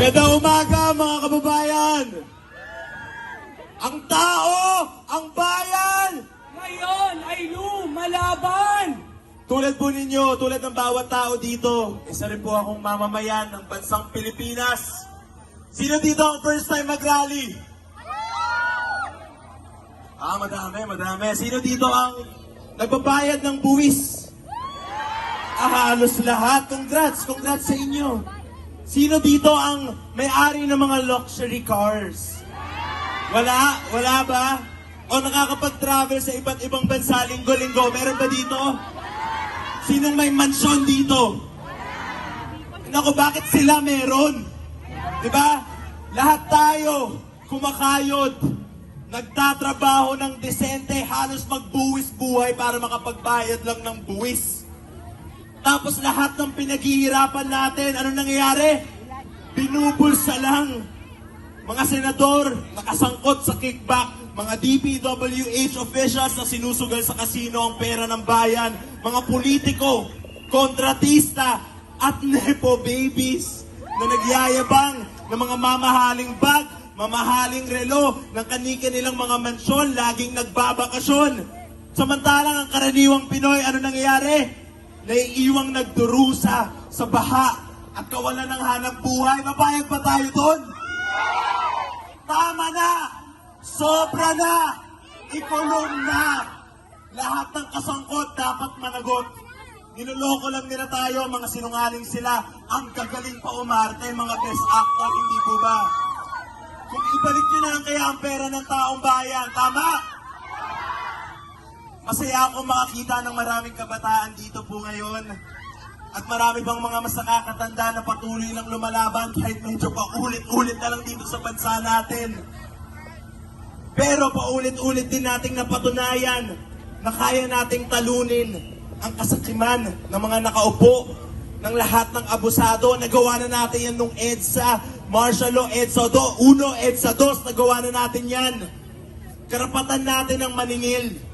Magandang umaga mga kababayan! Ang tao, ang bayan! Ngayon ay lumalaban! Tulad po ninyo, tulad ng bawat tao dito, isa rin po akong mamamayan ng bansang Pilipinas. Sino dito ang first time mag-rally? Ah, madami, madami. Sino dito ang nagbabayad ng buwis? Ah, halos lahat. Congrats, congrats sa inyo. Sino dito ang may-ari ng mga luxury cars? Wala? Wala ba? O nakakapag-travel sa iba't ibang bansa linggo-linggo? Meron ba dito? Sinong may mansyon dito? Naku, bakit sila meron? Di ba? Lahat tayo kumakayod, nagtatrabaho ng desente, halos magbuwis buhay para makapagbayad lang ng buwis. Tapos lahat ng pinaghihirapan natin, ano nangyayari? Binubulsa lang. Mga senador, nakasangkot sa kickback. Mga DPWH officials na sinusugal sa kasino ang pera ng bayan. Mga politiko, kontratista, at nepo babies na nagyayabang ng mga mamahaling bag, mamahaling relo, ng kanika nilang mga mansyon, laging nagbabakasyon. Samantalang ang karaniwang Pinoy, ano nangyayari? Naiiwang nagdurusa sa baha at kawalan ng hanap buhay. Mapayag pa tayo doon? Tama na! Sobra na! Ikulong na! Lahat ng kasangkot dapat managot. Niloloko lang nila tayo, mga sinungaling sila. Ang gagaling pa umarte, mga best actor, hindi po ba? Kung ibalik nyo na lang kaya ang pera ng taong bayan, tama? Masaya ako makakita ng maraming kabataan dito po ngayon. At marami bang mga mas nakakatanda na patuloy lang lumalaban kahit medyo paulit-ulit na lang dito sa bansa natin. Pero paulit-ulit din nating napatunayan na kaya nating talunin ang kasakiman ng mga nakaupo ng lahat ng abusado. Nagawa na natin yan nung EDSA, martial law, EDSA 2, 1, EDSA 2, nagawa na natin yan. Karapatan natin ang maningil.